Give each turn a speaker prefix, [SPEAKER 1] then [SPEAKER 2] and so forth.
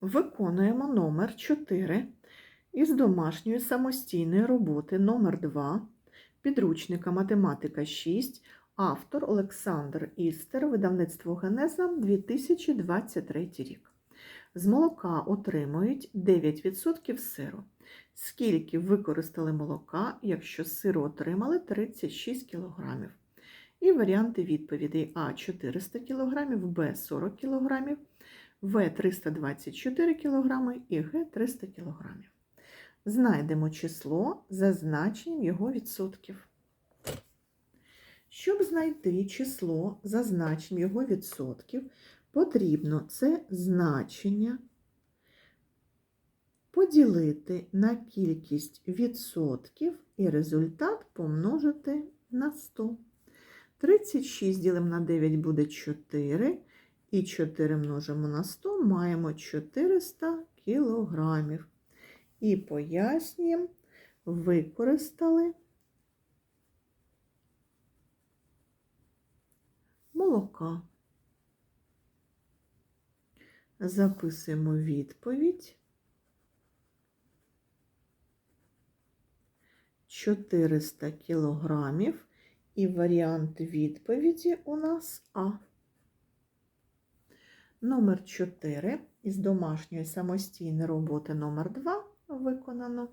[SPEAKER 1] Виконуємо номер 4 із домашньої самостійної роботи номер 2 підручника математика 6, автор Олександр Істер, видавництво Генеза 2023 рік. З молока отримують 9% сиру. Скільки використали молока, якщо сиру отримали 36 кг? І варіанти відповідей А 400 кг, Б 40 кг, В 324 кг і Г 300 кг. Знайдемо число за значенням його відсотків. Щоб знайти число за значенням його відсотків, потрібно це значення поділити на кількість відсотків і результат помножити на 100. 36 ділимо на 9 буде 4, і 4 множимо на 100, маємо 400 кілограмів. І пояснюємо, використали молока. Записуємо відповідь. 400 кілограмів. І варіант відповіді у нас А. Номер 4 із домашньої самостійної роботи номер 2 виконано.